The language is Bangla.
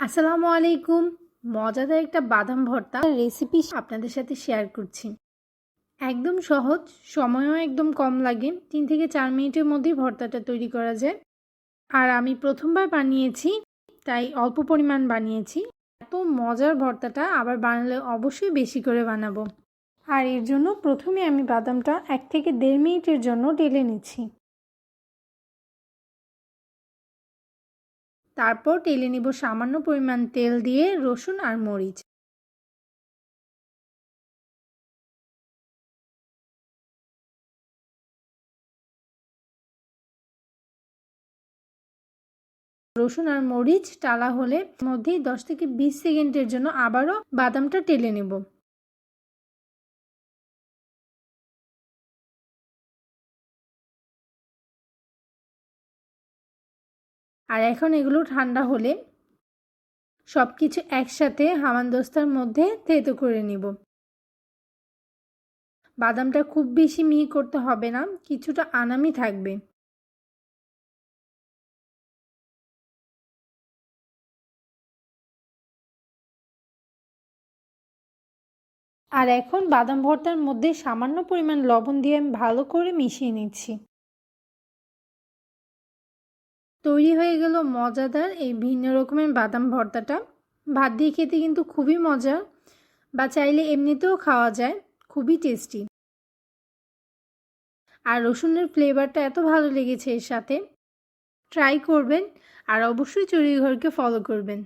আসসালামু আলাইকুম। মজাদার একটা বাদাম ভর্তা রেসিপি আপনাদের সাথে শেয়ার করছি। একদম সহজ, সময়ও একদম কম লাগে, তিন থেকে চার মিনিটের মধ্যেই ভর্তাটা তৈরি করা যায়। আর আমি প্রথমবার বানিয়েছি, তাই অল্প পরিমাণ বানিয়েছি। এত মজার ভর্তাটা আবার বানালে অবশ্যই বেশি করে বানাবো। আর এর জন্য প্রথমে আমি বাদামটা এক থেকে দেড় মিনিটের জন্য ঢেলে নিচ্ছি। তারপর টেলে নিব সামান্য পরিমাণ তেল দিয়ে রসুন আর মরিচ। রসুন আর মরিচ টালা হলে মধ্যেই দশ থেকে বিশ সেকেন্ডের জন্য আবারও বাদামটা টেলে নেব। আর এখন এগুলো ঠান্ডা হলে সব কিছু একসাথে হামানদস্তার মধ্যে থেতো করে নিব। বাদামটা খুব বেশি মিহি করতে হবে না, কিছুটা আনামি থাকবে। আর এখন বাদাম ভর্তার মধ্যে সামান্য পরিমাণ লবণ দিয়ে আমি ভালো করে মিশিয়ে নিচ্ছি। তৈরি হয়ে গেল মজাদার এই ভিন্ন রকমের বাদাম ভর্তাটা। ভাত দিয়ে খেতে কিন্তু খুবই মজা, বা চাইলে এমনিতেও খাওয়া যায়, খুবই টেস্টি। আর রসুনের ফ্লেভারটা এত ভালো লেগেছে এর সাথে। ট্রাই করবেন, আর অবশ্যই চুরিঘরকে ফলো করবেন।